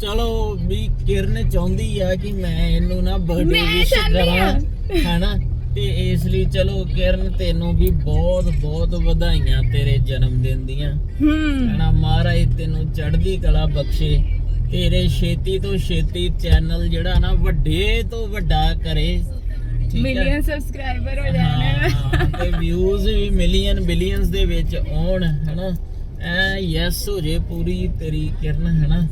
ਚਲੋ ਵੀ ਕਿਰਨ ਚਾਹੁੰਦੀ ਆ ਕਿ ਮੈਂ ਇਹਨੂੰ ਨਾ ਬਰਥਡੇ ਮੈਂ ਵਿਸ਼ ਚਾਹੁੰਦੀ ਆ। ਕਰਾਂ ਹੈਨਾ? ਤੇ ਇਸ ਲਈ ਚਲੋ ਕਿਰਨ ਤੈਨੂੰ ਵੀ ਬਹੁਤ ਬਹੁਤ ਵਧਾਈਆਂ ਤੇਰੇ ਜਨਮ ਦਿਨ ਦੀਆਂ। ਹੂੰ। ਹੈਨਾ ਮਹਾਰਾਜ ਤੈਨੂੰ ਚੜ੍ਹਦੀ ਕਲਾ ਬਖਸ਼ੇ। ਤੇਰੇ ਛੇਤੀ ਤੋਂ ਛੇਤੀ ਚੈਨਲ ਜਿਹੜਾ ਨਾ ਵੱਡੇ ਤੋਂ ਵੱਡਾ ਕਰੇ। ਠੀਕ ਹੈ ਮਿਲੀਅਨ ਸਬਸਕ੍ਰਾਈਬਰ ਹੋ ਜਾਣੇ। ਹਾਂ, ਤੇ ਵਿਊਜ਼ ਵੀ ਮਿਲੀਅਨ ਬਿਲੀਅਨਸ ਦੇ ਵਿੱਚ ਆਉਣ ਹਨਾ? ਐ ਯੈਸ ਹੋ ਜੇ ਪੂਰੀ ਤੇਰੀ ਕਿਰਨ ਹਨਾ?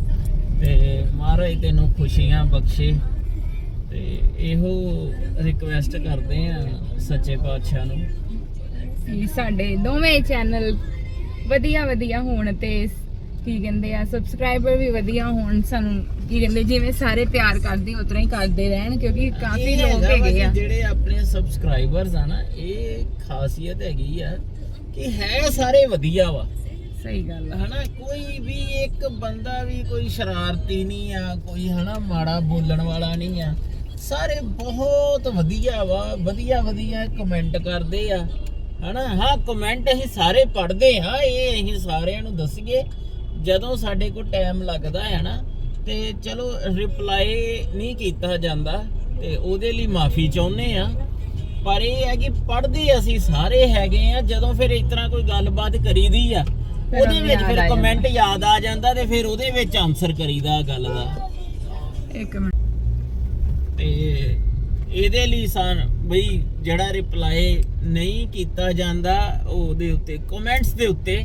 ਤੇ ਮਹਾਰਾਜ ਤੈਨੂੰ ਖੁਸ਼ੀਆਂ ਬਖਸ਼ੇ। ਤੇ ਇਹੋ ਰਿਕਵੈਸਟ ਕਰਦੇ ਆ ਸੱਚੇ ਪਾਤਸ਼ਾਹ ਨੂੰ। ਕਿ ਸਾਡੇ ਦੋਵੇਂ ਚੈਨਲ ਵਧੀਆ ਵਧੀਆ ਹੋਣ ਤੇ ਕੀ ਕਹਿੰਦੇ ਆ ਸਬਸਕ੍ਰਾਈਬਰ ਵੀ ਵਧੀਆ ਹੋਣ ਸਾਨੂੰ ਕੀ ਕਹਿੰਦੇ ਜਿਵੇਂ ਸਾਰੇ ਪਿਆਰ ਕਰਦੇ ਉਤਰਾ ਹੀ ਕਰਦੇ ਰਹਿਣ ਕਿਉਂਕਿ ਕਾਫੀ ਇਹ ਲੋਕ ਹੈਗਾ ਵਾ ਹੈਗੇ ਆ। ਜਿਹੜੇ ਆਪਣੇ ਸਬਸਕ੍ਰਾਈਬਰਸ ਆ ਨਾ ਇਹ ਖਾਸੀਅਤ ਹੈਗੀ ਆ ਕਿ ਹੈ ਸਾਰੇ ਵਧੀਆ ਵਾ। ਸਹੀ ਗੱਲ ਹੈ ਹਨਾ, ਕੋਈ ਵੀ ਇੱਕ ਬੰਦਾ ਵੀ ਕੋਈ ਸ਼ਰਾਰਤੀ ਨਹੀਂ ਆ, ਕੋਈ ਹਨਾ ਮਾੜਾ ਬੋਲਣ ਵਾਲਾ ਨਹੀਂ ਆ, ਸਾਰੇ ਬਹੁਤ ਵਧੀਆ ਵਾ, ਵਧੀਆ ਵਧੀਆ ਕਮੈਂਟ ਕਰਦੇ ਆ। ਹਨਾ, ਹਾਂ ਕਮੈਂਟ ਅਸੀਂ ਸਾਰੇ ਪੜ੍ਹਦੇ ਹਾਂ, ਇਹ ਅਸੀਂ ਸਾਰਿਆਂ ਨੂੰ ਦੱਸੀਏ, ਜਦੋਂ ਸਾਡੇ ਕੋਲ ਟਾਈਮ ਲੱਗਦਾ ਹੈ ਨਾ, ਤੇ ਚਲੋ ਰਿਪਲਾਈ ਨਹੀਂ ਕੀਤਾ ਜਾਂਦਾ, ਤੇ ਉਹਦੇ ਲਈ ਮਾਫੀ ਚਾਹੁੰਦੇ ਆ ਪਰ ਇਹ ਹੈ ਕਿ ਪੜ੍ਹਦੇ ਅਸੀਂ ਸਾਰੇ ਹੈਗੇ ਆ ਜਦੋਂ ਫਿਰ ਇਸ ਤਰ੍ਹਾਂ ਕੋਈ ਗੱਲਬਾਤ ਕਰੀਦੀ ਆ ਉਹਦੇ ਵਿੱਚ ਫਿਰ ਕਮੈਂਟ ਯਾਦ ਆ ਜਾਂਦਾ ਤੇ ਫਿਰ ਉਹਦੇ ਵਿੱਚ ਆਨਸਰ ਕਰੀਦਾ ਗੱਲ ਦਾ। ਇੱਕ ਮਿੰਟ। ਤੇ ਇਹਦੇ ਲਈ ਸਨ ਬਈ ਜਿਹੜਾ ਰਿਪਲਾਈ ਨਹੀਂ ਕੀਤਾ ਜਾਂਦਾ ਉਹਦੇ ਉੱਤੇ ਕਮੈਂਟਸ ਦੇ ਉੱਤੇ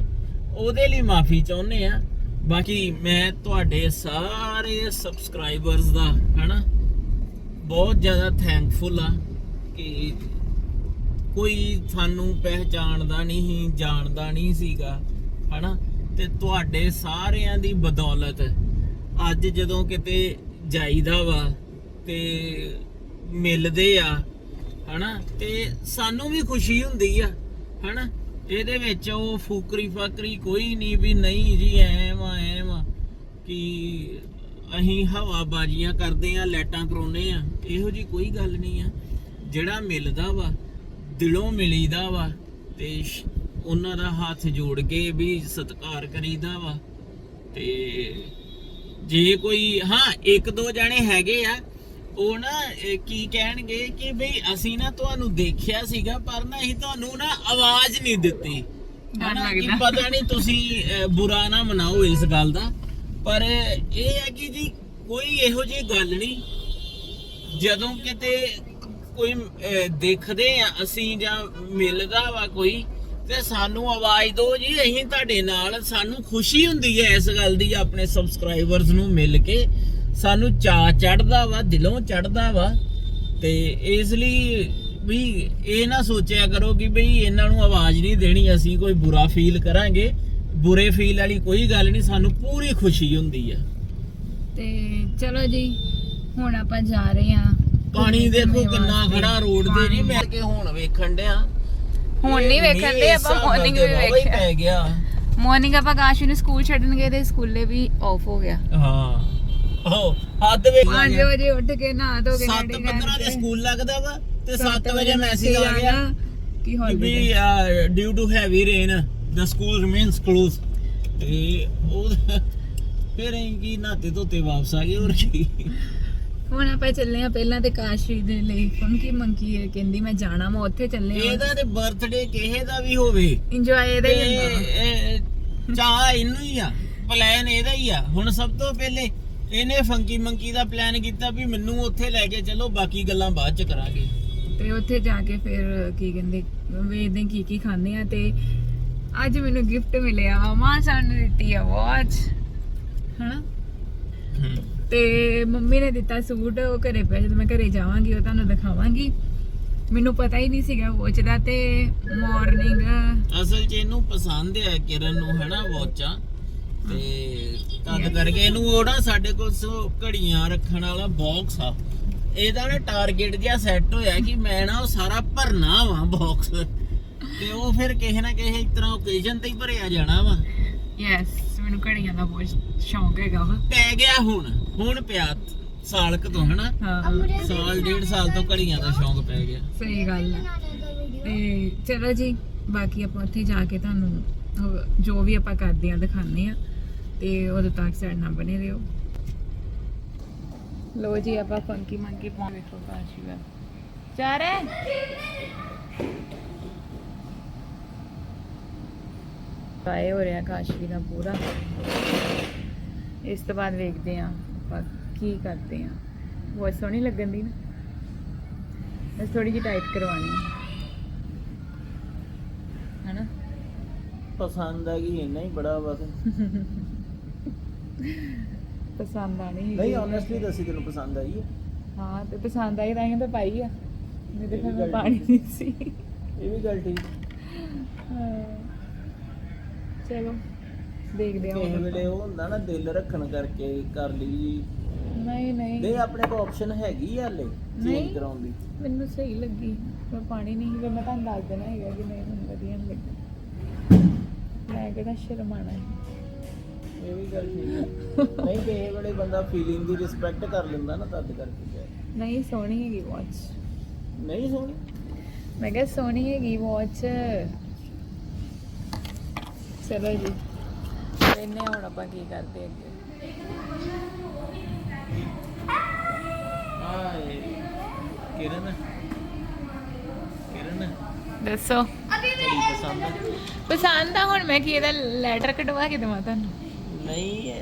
ਉਹਦੇ ਲਈ ਮਾਫੀ ਚਾਹੁੰਦੇ ਆ। ਬਾਕੀ ਮੈਂ ਤੁਹਾਡੇ ਸਾਰੇ ਸਬਸਕ੍ਰਾਈਬਰਸ ਦਾ ਹਨਾ ਬਹੁਤ ਜ਼ਿਆਦਾ ਥੈਂਕਫੁਲ ਆ ਕਿ ਕੋਈ ਸਾਨੂੰ ਪਹਿਚਾਣਦਾ ਨਹੀਂ ਜਾਣਦਾ ਨਹੀਂ ਸੀਗਾ। ਹਨਾ? ਤੇ ਤੁਹਾਡੇ ਸਾਰਿਆਂ ਦੀ ਬਦੌਲਤ ਅੱਜ ਜਦੋਂ ਕਿਤੇ ਜਾਈਦਾ ਵਾ ਤੇ ਮਿਲਦੇ ਆ, ਹਨਾ? ਤੇ ਸਾਨੂੰ ਵੀ ਖੁਸ਼ੀ ਹੁੰਦੀ ਆ, ਹਨਾ? ਇਹਦੇ ਵਿੱਚ ਉਹ ਫੂਕਰੀ ਫਾਕਰੀ ਕੋਈ ਨਹੀਂ ਵੀ ਨਹੀਂ ਜੀ ਐਮ ਆ ਐਮ ਆ ਕਿ ਅਸੀਂ ਹਵਾਬਾਜ਼ੀਆਂ ਕਰਦੇ ਆ ਲੈਟਾਂ ਕਰਾਉਨੇ ਆ, ਇਹੋ ਜੀ ਕੋਈ ਗੱਲ ਨਹੀਂ ਆ। ਜਿਹੜਾ ਮਿਲਦਾ ਵਾ, ਦਿਲੋਂ ਮਿਲੀਦਾ ਵਾ, ਤੇ ਸ਼- ਉਹਨਾਂ ਦਾ ਹੱਥ ਜੋੜ ਕੇ ਵੀ ਸਤਿਕਾਰ ਕਰੀਦਾ ਵਾ। ਤੇ ਜੇ ਕੋਈ ਹਾਂ ਇੱਕ ਦੋ ਜਣੇ ਹੈਗੇ ਆ ਉਹ ਨਾ ਕੀ ਕਹਿਣਗੇ ਕਿ ਬਈ ਅਸੀਂ ਨਾ ਤੁਹਾਨੂੰ ਦੇਖਿਆ ਸੀਗਾ ਪਰ ਨਾ ਅਸੀਂ ਤੁਹਾਨੂੰ ਨਾ ਆਵਾਜ਼ ਨਹੀਂ ਦਿੱਤੀ। ਹਨਾ ਕਿ। ਪਤਾ ਨਹੀਂ ਤੁਸੀਂ ਬੁਰਾ ਨਾ ਮਨਾਓ ਇਸ ਗੱਲ ਦਾ। ਪਰ ਇਹ ਹੈ ਕਿ ਜੀ ਕੋਈ ਇਹੋ ਜਿਹੀ ਗੱਲ ਨਹੀਂ। ਜਦੋਂ ਕਿਤੇ ਕੋਈ ਦੇਖਦੇ ਆ ਅਸੀਂ ਜਾਂ ਮਿਲਦਾ ਵਾ ਕੋਈ ਤੇ ਸਾਨੂੰ ਆਵਾਜ਼ ਦਿਓ ਜੀ ਅਸੀਂ ਤੁਹਾਡੇ ਨਾਲ ਸਾਨੂੰ ਖੁਸ਼ੀ ਹੁੰਦੀ ਹੈ ਇਸ ਗੱਲ ਦੀ ਆਪਣੇ ਸਬਸਕ੍ਰਾਈਬਰਸ ਨੂੰ ਮਿਲ ਕੇ। ਸਾਨੂੰ ਚਾਅ ਚੜਦਾ ਵਾ ਦਿਲੋਂ ਚੜਦਾ ਵਾ ਤੇ ਇਸ ਲਈ ਵੀ ਇਹ ਨਾ ਸੋਚਿਆ ਕਰੋ ਕਿ ਬਈ ਇਹਨਾਂ ਨੂੰ ਆਵਾਜ਼ ਨਹੀਂ ਦੇਣੀ ਅਸੀਂ ਕੋਈ ਬੁਰਾ ਫੀਲ ਕਰਾਂਗੇ। ਬੁਰੇ ਫੀਲ ਵਾਲੀ ਕੋਈ ਗੱਲ ਨਹੀਂ ਸਾਨੂੰ ਪੂਰੀ ਖੁਸ਼ੀ ਹੁੰਦੀ ਆ। ਤੇ ਚਲੋ ਜੀ ਹੁਣ ਆਪਾਂ ਜਾ ਰਹੇ ਆ ਪਾਣੀ ਦੇਖੋ ਕਿੰਨਾ ਖੜਾ ਰੋਡ ਤੇ ਜੀ ਮੈਂ ਕਿ ਹੁਣ ਵੇਖਣ ਡਿਆ। ਹੁਣ ਨਹੀਂ ਵੇਖਣ ਦੇ ਆਪਾਂ ਮਾਰਨਿੰਗ ਵੀ ਵੇਖਿਆ। ਪੈ ਗਿਆ। ਮਾਰਨਿੰਗ ਆਪਾਂ ਕਾਸ਼ੀ ਨੂੰ ਸਕੂਲ ਛੱਡਣ ਗਏ ਤੇ ਸਕੂਲੇ ਵੀ ਆਫ ਹੋ ਗਿਆ। ਹਾਂ। ਉਹ ਹੱਦ ਵੇਖ 5 ਵਜੇ ਉੱਠ ਕੇ ਨਹਾ ਧੋ ਕੇ 7:15 ਦੇ ਸਕੂਲ ਲੱਗਦਾ ਵਾ ਤੇ 7 ਵਜੇ ਮੈਸੇਜ ਆ ਗਿਆ ਕਿ ਕਿ ਹੌਲੀ ਵੀ due to heavy rain the school remains close ਤੇ ਉਹ ਫਿਰ ਅਸੀਂ ਕੀ ਨਾਤੇ ਧੋਤੇ ਵਾਪਸ ਆ ਗਏ ਹੋਰ ਕੀ। ਹੁਣ ਆਪਾਂ ਚੱਲੇ ਆ ਪਹਿਲਾਂ ਤੇ ਕਾਸ਼ੀ ਦੇ ਲਈ। ਫੰਕੀ ਮੰਕੀ ਹੈ ਕਹਿੰਦੀ ਮੈਂ ਜਾਣਾ ਮੈਂ ਉੱਥੇ ਚੱਲੇ ਆ ਇਹਦਾ ਤੇ ਬਰਥਡੇ ਕਿਸੇ ਦਾ ਵੀ ਹੋਵੇ। ਇੰਜੋਏ ਇਹਦਾ ਹੀ ਹੁੰਦਾ ਚਾਹ ਇਹਨੂੰ ਹੀ ਆ। ਪਲਾਨ ਇਹਦਾ ਹੀ ਆ। ਹੁਣ ਸਭ ਤੋਂ ਪਹਿਲੇ ਇਹਨੇ ਫੰਕੀ ਮੰਕੀ ਦਾ ਪਲਾਨ ਕੀਤਾ ਵੀ ਮੈਨੂੰ ਉੱਥੇ ਲੈ ਕੇ ਚੱਲੋ ਬਾਕੀ ਗੱਲਾਂ ਬਾਅਦ ਚ ਕਰਾਂਗੇ। ਤੇ ਉੱਥੇ ਜਾ ਕੇ ਫਿਰ ਕੀ ਕਹਿੰਦੇ ਵੇਖਦੇ ਕੀ ਕੀ ਖਾਂਦੇ ਆ ਤੇ ਅੱਜ ਮੈਨੂੰ ਗਿਫਟ ਮਿਲਿਆ ਵਾ। ਮਾਂ ਸਾਨੂੰ ਦਿੱਤੀ ਆ ਵਾਚ ਹਨਾ? ਤੇ ਮੰਮੀ ਨੇ ਦਿੱਤਾ ਸੂਟ ਉਹ ਘਰੇ ਪਿਆ ਜਦੋਂ ਮੈਂ ਘਰੇ ਜਾਵਾਂਗੀ ਉਹ ਤੁਹਾਨੂੰ ਦਿਖਾਵਾਂਗੀ। ਮੈਨੂੰ ਪਤਾ ਹੀ ਨਹੀਂ ਸੀਗਾ ਵਾਚ ਦਾ ਤੇ ਮਾਰਨਿੰਗ ਅਸਲ 'ਚ ਇਹਨੂੰ ਪਸੰਦ ਆ ਕਿਰਨ ਨੂੰ ਹਨਾ ਵਾਚਾਂ ਤੇ ਤਦ ਕਰਕੇ ਇਹਨੂੰ ਉਹ ਨਾ ਸਾਡੇ ਕੋਲ ਸੋ ਘੜੀਆਂ ਰੱਖਣ ਵਾਲਾ ਬਾਕਸ ਆ। ਇਹਦਾ ਨਾ ਟਾਰਗੇਟ ਜਿਹਾ ਸੈੱਟ ਹੋਇਆ ਕਿ ਮੈਂ ਨਾ ਉਹ ਸਾਰਾ ਭਰਨਾ ਵਾ ਬਾਕਸ ਤੇ ਉਹ ਫਿਰ ਕਿਸੇ ਨਾ ਕਿਸੇ ਤਰ੍ਹਾਂ ਓਕੇਜ਼ਨ ਤੇ ਹੀ ਭਰਿਆ ਜਾਣਾ ਵਾ। ਯੈਸ ਮੈਨੂੰ ਘੜੀਆਂ ਦਾ ਬਹੁਤ ਸ਼ੌਂਕ ਹੈਗਾ ਵਾ। ਪੈ ਗਿਆ ਹੁਣ ਹੁਣ ਪਿਆ ਸਾਲ ਕੁ ਤੋਂ ਹਨਾ? ਹਾਂ ਸਾਲ ਡੇਢ ਸਾਲ ਤੋਂ ਘੜੀਆਂ ਦਾ ਸ਼ੌਂਕ ਪੈ ਗਿਆ। ਸਹੀ ਗੱਲ ਹੈ ਤੇ ਚਲੋ ਜੀ ਬਾਕੀ ਆਪਾਂ ਉੱਥੇ ਜਾ ਕੇ ਤੁਹਾਨੂੰ ਜੋ ਵੀ ਆਪਾਂ ਕਰਦੇ ਆ ਦਿਖਾਉਂਦੇ ਆ ਤੇ ਉਦੋਂ ਤੱਕ ਸਾਡੇ ਨਾਲ ਬਣੇ ਰਹੋ। ਲੋ ਜੀ ਆਪਾਂ ਫੰਕੀ ਮੰਕੀ ਪਾ ਵੇਖੋ ਕਾਸ਼ੀ ਚਾਰ ਪਾਏ ਹੋ ਰਿਹਾ ਕਾਸ਼ੀ ਦਾ ਪੂਰਾ। ਇਸ ਤੋਂ ਬਾਅਦ ਵੇਖਦੇ ਆਂ ਆਪਾਂ ਕੀ ਕਰਦੇ ਆਂ ਬਹੁਤ ਸੋਹਣੀ ਲੱਗਣ ਦੀ ਨਾ। ਬਸ ਥੋੜੀ ਜਿਹੀ ਟਾਈਟ ਕਰਵਾਉਣੀ ਹੈ ਹਨਾ? ਪਸੰਦ ਆ ਗਈ ਇੰਨਾ ਹੀ ਬੜਾ ਬਸ। ਪਸੰਦ ਆਣੀ ਨਹੀਂ ਓਨੈਸਟਲੀ ਦੱਸੀ ਤੈਨੂੰ ਪਸੰਦ ਆਈ ਹੈ ਹਾਂ ਤੇ ਪਸੰਦ ਆਈ ਤਾਂ ਤਾਂ ਪਾਈ ਆ। ਤੇ ਫਿਰ ਪਾਣੀ ਨਹੀਂ ਸੀ। ਇਹ ਵੀ ਗੱਲ ਠੀਕ। ਹਾਂ। ਚਲੋ ਦੇਖਦੇ ਹਾਂ ਕਿਸੇ ਵੇਲੇ ਉਹ ਹੁੰਦਾ ਨਾ ਦਿਲ ਰੱਖਣ ਕਰਕੇ ਕਰ ਲਈ। ਨਹੀਂ ਨਹੀਂ। ਨਹੀਂ ਆਪਣੇ ਕੋਲ ਆਪਸ਼ਨ ਹੈਗੀ ਆ ਹਲੇ ਨਹੀਂ। ਚੇਂਜ ਕਰਾਉਣ ਦੀ। ਮੈਨੂੰ ਸਹੀ ਲੱਗੀ। ਮੈਂ ਪਾਣੀ ਨਹੀਂ ਸੀ ਮੈਂ ਤੁਹਾਨੂੰ ਦੱਸ ਦੇਣਾ ਹੈਗਾ ਕਿ ਨਹੀਂ ਮੈਨੂੰ ਵਧੀਆ ਨਹੀਂ ਲੱਗੀ। ਮੈਂ ਕਿਹੜਾ ਸ਼ਰਮਾਣਾ ਹੈ ਇਹ ਵੀ ਗੱਲ ਠੀਕ ਹੈ ਨਹੀਂ ਕਿਸੇ ਵੇਲੇ ਬੰਦਾ ਫੀਲਿੰਗ ਦੀ ਰਿਸਪੈਕਟ ਕਰ ਲੈਂਦਾ ਨਾ ਤਦ ਕਰਕੇ। ਕਿਹਾ। ਨਹੀਂ ਸੋਹਣੀ ਹੈਗੀ ਵਾਚ ਨਹੀਂ ਸੋਹਣੀ। ਮੈਂ ਕਿਹਾ ਸੋਹਣੀ ਹੈਗੀ ਵਾਚ ਚਲੋ ਜੀ। ਇਹਨੇ ਹੁਣ ਆਪਾਂ ਕੀ ਕਰਦੇ ਅੱਗੇ? ਆਏ ਕਿਰਨ। ਕਿਰਨ। ਦੱਸੋ। ਬੜੀ ਪਸੰਦ ਹੈ। ਪਸੰਦ ਆ ਹੁਣ ਮੈਂ ਕੀ ਇਹਦਾ ਲੈਟਰ ਕਢਵਾ ਕੇ ਦੇਵਾਂ ਤੁਹਾਨੂੰ? ਨਹੀਂ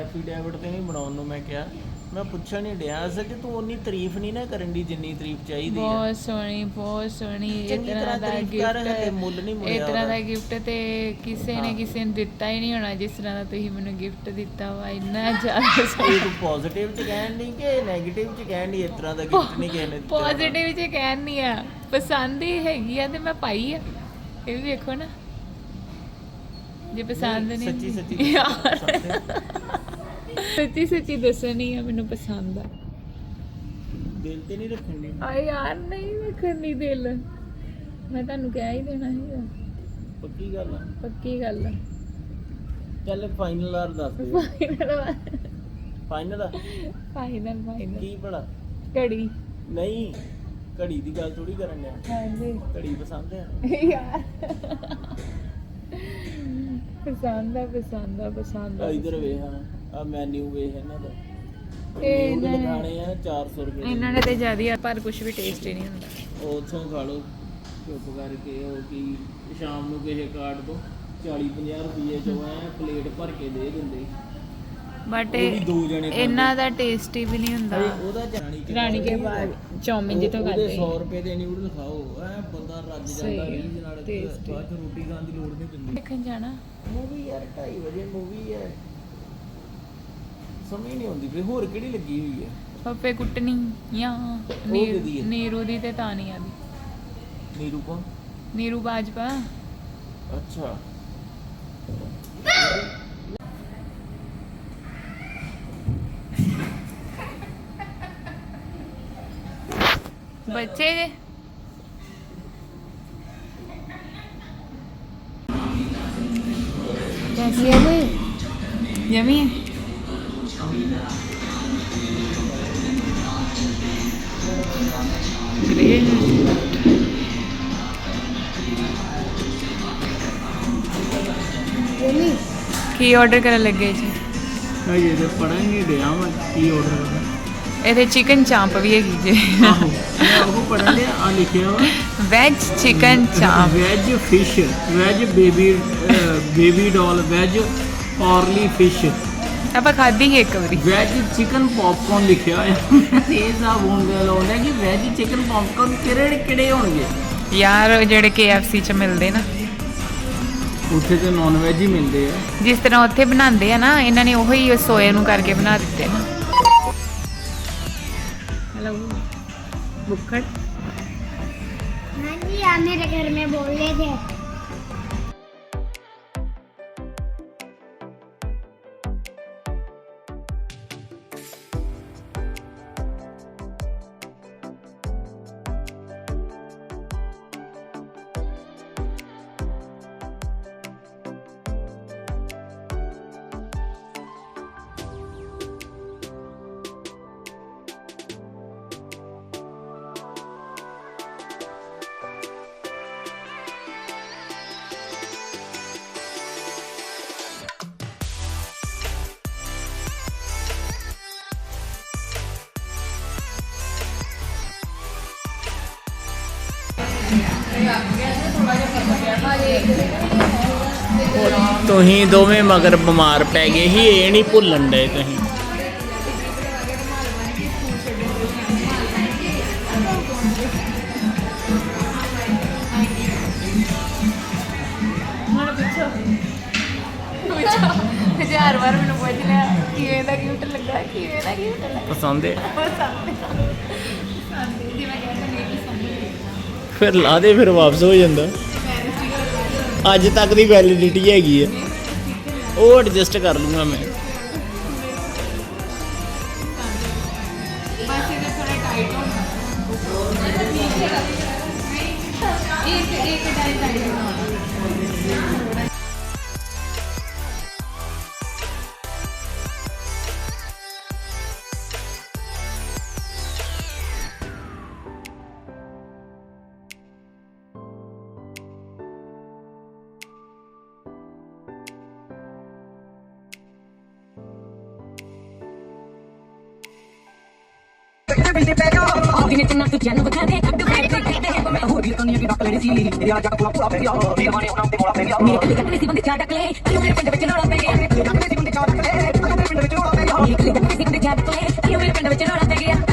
ਐਫੀਡੇਵਿਟ ਤੇ ਨਹੀਂ ਬਣਾਉਣ ਨੂੰ ਮੈਂ ਕਿਹਾ। ਮੈਂ ਪੁੱਛਣ ਨਹੀਂ ਡਿਆ ਸੀ ਕਿ ਤੂੰ ਉਨੀ ਤਾਰੀਫ ਨਹੀਂ ਨਾ ਕਰਨ ਦੀ ਜਿੰਨੀ ਤਾਰੀਫ ਚਾਹੀਦੀ ਹੈ ਬਹੁਤ ਸੋਹਣੀ ਬਹੁਤ ਸੋਹਣੀ ਇਸ ਚੰਗੀ ਤਰ੍ਹਾਂ ਤਰ੍ਹਾਂ ਦਾ ਤਾਰੀਫ ਕਰ ਹਲੇ ਗਿਫਟ ਮੁੱਲ ਨਹੀਂ ਇਸ ਮੁੜਿਆ ਤਰ੍ਹਾਂ ਉਹਦਾ। ਦਾ ਗਿਫਟ ਤੇ ਕਿਸੇ ਨੇ ਹਾਂ। ਕਿਸੇ ਨੂੰ ਦਿੱਤਾ ਹੀ ਨਹੀਂ ਹੋਣਾ ਜਿਸ ਤਰ੍ਹਾਂ ਦਾ ਤੁਸੀਂ ਮੈਨੂੰ ਗਿਫਟ ਦਿੱਤਾ ਵਾ ਇੰਨਾ ਜ਼ਿਆਦਾ ਇਹ ਤੂੰ ਪੋਜ਼ਿਟਿਵ ਚ ਕਹਿਣ ਨਹੀਂ ਕਿ 네ਗੇਟਿਵ ਚ ਕਹਿਣ ਨਹੀਂ ਇਸ ਤਰ੍ਹਾਂ ਦਾ ਗਿਫਟ ਨਹੀਂ ਕਿਸੇ ਨੇ ਦਿੱਤਾ ਹੋਣਾ। ਪੋਜ਼ਿਟਿਵ ਚ ਕਹਿਣੀ ਆ ਪਸੰਦ ਹੀ ਹੈਗੀ ਆ ਤੇ ਮੈਂ ਪਾਈ ਆ ਇਹ ਵੀ ਵੇਖੋ ਨਾ ਜੇ ਪਸੰਦ ਨਹੀਂ ਸੱਚੀ ਸੱਚੀ ਯਾਰ ਹੈ। ਸੱਚੀ ਸੱਚੀ ਦੱਸਣੀ ਆ ਮੈਨੂੰ ਪਸੰਦ ਆ। ਦਿਲ ਤੇ ਨਹੀਂ ਰੱਖਣ ਆ ਯਾਰ ਨਹੀਂ ਵੇਖਣੀ ਦਿਲ। ਮੈਂ ਤੁਹਾਨੂੰ ਕਹਿ ਹੀ ਦੇਣਾ ਸੀਗਾ ਪੱਕੀ ਗੱਲ ਆ। ਪੱਕੀ ਗੱਲ ਆ। ਚੱਲ ਫਾਈਨਲ ਆਰ ਦੱਸ ਦੇ। ਫਾਈਨਲ ਫਾਈਨਲ ਫਾਈਨਲ ਫਾਈਨਲ ਕੀ ਭਲਾ? ਘੜੀ। ਨਹੀਂ ਘੜੀ ਦੀ ਗੱਲ ਥੋੜੀ ਕਰਨ ਡਿਆ। ਹਾਂਜੀ। ਘੜੀ ਪਸੰਦ ਆ। ਯਾਰ। ਪਸੰਦ ਆ ਪਸੰਦ ਆ ਪਸੰਦ ਆ ਆ ਇਧਰ ਵੇਖ ਆ ਮੈਨੂ ਵੇਖ ਇਹਨਾਂ ਦਾ। ਇਹ ਇਹ ਇਹਨਾਂ ਨੇ- ਲਗਾਣੇ ਆ 400 ਰੁਪਏ ਦੇ। ਇਹਨਾਂ ਨੇ ਤੇ ਜ਼ਿਆਦਾ ਪਰ ਕੁਝ ਵੀ ਟੇਸਟੀ ਨਹੀਂ ਹੁੰਦਾ। ਉਹ ਉੱਥੋਂ ਖਾ ਲਓ ਚੁੱਪ ਕਰਕੇ ਉਹ ਕੀ ਸ਼ਾਮ ਨੂੰ ਕਿਸੇ ਕਾਰਡ ਤੋਂ 40 50 ਰੁਪਏ ਚੋਂ ਐ ਪਲੇਟ ਭਰ ਕੇ ਦੇ ਦਿੰਦੇ। ਬਟ ਉਹ ਵੀ ਦੋ ਜਣੇ ਖਾਂਦੇ। ਇਹਨਾਂ ਦਾ ਟੇਸਟੀ ਵੀ ਨਹੀਂ ਹੁੰਦਾ। ਅਰੇ ਉਹਦਾ ਰਾਣੀ ਕੇ ਰਾਣੀ ਕੇ ਬਾਅਦ ਚੌਮਿਨ ਜਿੱਥੋਂ ਉਹਦੇ ਖਾਦੇ। 100 ਰੁਪਏ ਦੇ ਨਿਊਡਲ ਖਾਓ ਐ ਬੰਦਾ ਰੱਜ ਸਹੀ ਜਾਂਦਾ ਹੈ, ਰੀਝ ਨਾਲ tasty। ਬਾਅਦ ਚ ਰੋਟੀ ਖਾਣ ਦੀ ਲੋੜ ਨਹੀਂ ਪੈਂਦੀ। ਦੇਖਣ ਜਾਣਾ। ਮੂਵੀ ਯਾਰ 2:30 ਵਜੇ ਮੂਵੀ ਹੈ ਸਮਝ ਨਹੀਂ ਆਉਂਦੀ ਵੀ ਹੋਰ ਕਿਹੜੀ ਲੱਗੀ ਹੋਈ ਹੈ ਪੱਪੇ ਕੁੱਟਣੀ ਜਾਂ ਕਿਹਦੀ ਹੈ? ਨੀਰੂ ਦੀ ਤੇ ਤਾਨੀਆ ਦੀ ਨੀਰੂ ਕੌਣ ਨੀਰੂ ਬਾਜਪਾ ਅੱਛਾ ਬੱਚੇ ਜੇ कैसी है ये यमी है ग्रिल ਕੀ ਆਰਡਰ ਕਰਨ ਲੱਗੇ ਜੀ ਨਾ ਇਹ ਤੇ ਪੜਾਂਗੇ ਡਿਆ ਮੈਂ ਕੀ ਆਰਡਰ ਕਰਨਾ ਇਹਦੇ ਚਿਕਨ ਚਾਂਪ ਵੀ ਹੈਗੀ ਜੇ ਆਹੋ ਮੈਂ ਉਹ ਪੜਨ ਲਿਆ ਆ ਲਿਖਿਆ ਵਾ veg chicken chaap veg fish veg baby baby ਡਾਲ ਵੈਜ ਔਰਲੀ ਫਿਸ਼ ਆਪਾਂ ਖਾਧੀ ਸੀ ਇੱਕ ਵਾਰੀ ਵੈਜ ਚਿਕਨ ਪੌਪਕੌਰਨ ਲਿਖਿਆ ਹੋਇਆ ਇਹ ਸਭ ਹੁੰਦੇ ਲਾਉਂਦਾ ਕਿ ਵੈਜ ਚਿਕਨ ਪੌਪਕੌਰਨ ਕਿਹੜੇ ਕਿਹੜੇ ਹੋਣਗੇ ਯਾਰ ਉਹ ਜਿਹੜੇ KFC ਚ ਮਿਲਦੇ ਨਾ ਉੱਥੇ ਤੇ ਨਾਨ ਵੈਜ ਹੀ ਮਿਲਦੇ ਆ ਜਿਸ ਤਰ੍ਹਾਂ ਉੱਥੇ ਬਣਾਉਂਦੇ ਆ ਨਾ ਇਹਨਾਂ ਨੇ ਉਹੀ ਸੋਏ ਨੂੰ ਕਰਕੇ ਬਣਾ ਦਿੱਤੇ ਨਾ ਹੈਲੋ ਬੁੱਕੜ हाँ जी आप मेरे घर में बोल रहे थे ਤੁਸੀਂ ਦੋਵੇਂ ਮਗਰ ਬਿਮਾਰ ਪੈ ਗਏ ਸੀ ਇਹ ਨਹੀਂ ਭੁੱਲਣ ਦੇ ਤੁਸੀਂ। ਹੁਣ ਪੁੱਛੋ ਪੁੱਛੋ ਹਜ਼ਾਰ ਵਾਰ ਮੈਨੂੰ ਪੁੱਛ ਲਿਆ ਕਿਵੇਂ ਦਾ ਗਿਫਟ ਲੱਗਾ ਕਿਵੇਂ ਦਾ ਗਿਫਟ ਲੱਗਾ। ਪਸੰਦ ਹੈ? ਪਸੰਦ ਨਹੀਂ ਫਿਰ ਲਾ ਦੇ ਫਿਰ ਵਾਪਸ ਹੋ ਜਾਂਦਾ। ਅੱਜ ਤੱਕ ਦੀ ਵੈਲਿਡਿਟੀ ਹੈਗੀ ਹੈ ਉਹ ਐਡਜਸਟ ਕਰ ਲੂੰਗਾ ਮੈਂ। ਟੱਕਰੇ ਬਿੱਲੀ ਪੈ ਗਿਆ ਆਪਦੀ ਨੇ ਤਿੰਨਾ ਤੁਝਿਆਂ ਨੂੰ ਬਖਾਦੇ ਅੱਗ ਫੜ ਕੇ ਕਹਿੰਦੇ ਮੈਂ ਹੋਰ ਵੀ ਦੁਨੀਆ ਦੀ ਡੱਕ ਲੈਣੀ ਸੀ ਇਹਦੇ ਆ ਜੱਗ ਪੂਰਾ ਪੂਰਾ ਪੈ ਗਿਆ ਮੇਰੇ ਮਾਣੇ ਉਹਨਾਂ ਤੇ ਮੋੜਾ ਪੈ ਗਿਆ ਮੇਰੇ ਕੱਲੇ ਕੱਲੇ ਸੀ ਬੰਦੇ ਚਾਹ ਡੱਕ ਲੈ ਤੈਨੂੰ ਮੇਰੇ ਪਿੰਡ ਵਿੱਚ ਰੌਲਾ ਪੈ ਗਿਆ ਕੱਲੇ ਕੱਲੇ ਸੀ ਬੰਦੇ ਚਾਹ ਡੱਕ ਲੈ ਤੈਨੂੰ ਮੇਰੇ ਪਿੰਡ ਵਿੱਚ ਰੌਲਾ ਪੈ ਗਿਆ ਮੇਰੇ ਕੱਲੇ ਕੱਲੇ ਸੀ ਬੰਦੇ ਚਾਹ ਡੱਕ ਲੈ ਤੈਨੂੰ ਮੇਰੇ ਪਿੰਡ ਵਿੱਚ ਰੌਲਾ ਪੈ ਗਿਆ